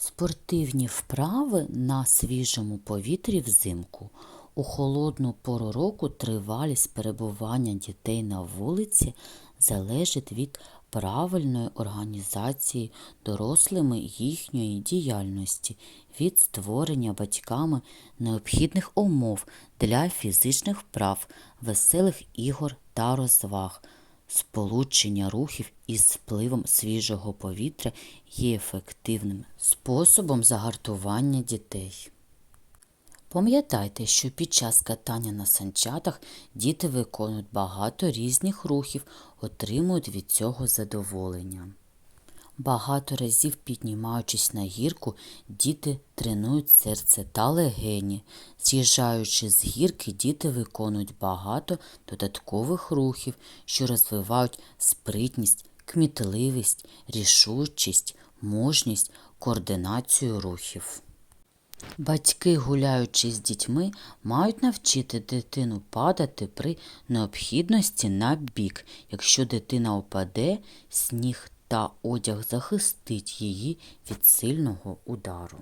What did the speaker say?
Спортивні вправи на свіжому повітрі взимку. У холодну пору року тривалість перебування дітей на вулиці залежить від правильної організації дорослими їхньої діяльності, від створення батьками необхідних умов для фізичних вправ, веселих ігор та розваг. Сполучення рухів із впливом свіжого повітря є ефективним способом загартування дітей. Пам'ятайте, що під час катання на санчатах діти виконують багато різних рухів, отримують від цього задоволення. Багато разів піднімаючись на гірку, діти тренують серце та легені. З'їжджаючи з гірки, діти виконують багато додаткових рухів, що розвивають спритність, кмітливість, рішучість, мужність, координацію рухів. Батьки, гуляючи з дітьми, мають навчити дитину падати при необхідності на бік. Якщо дитина упаде, сніг та одяг захистить її від сильного удару.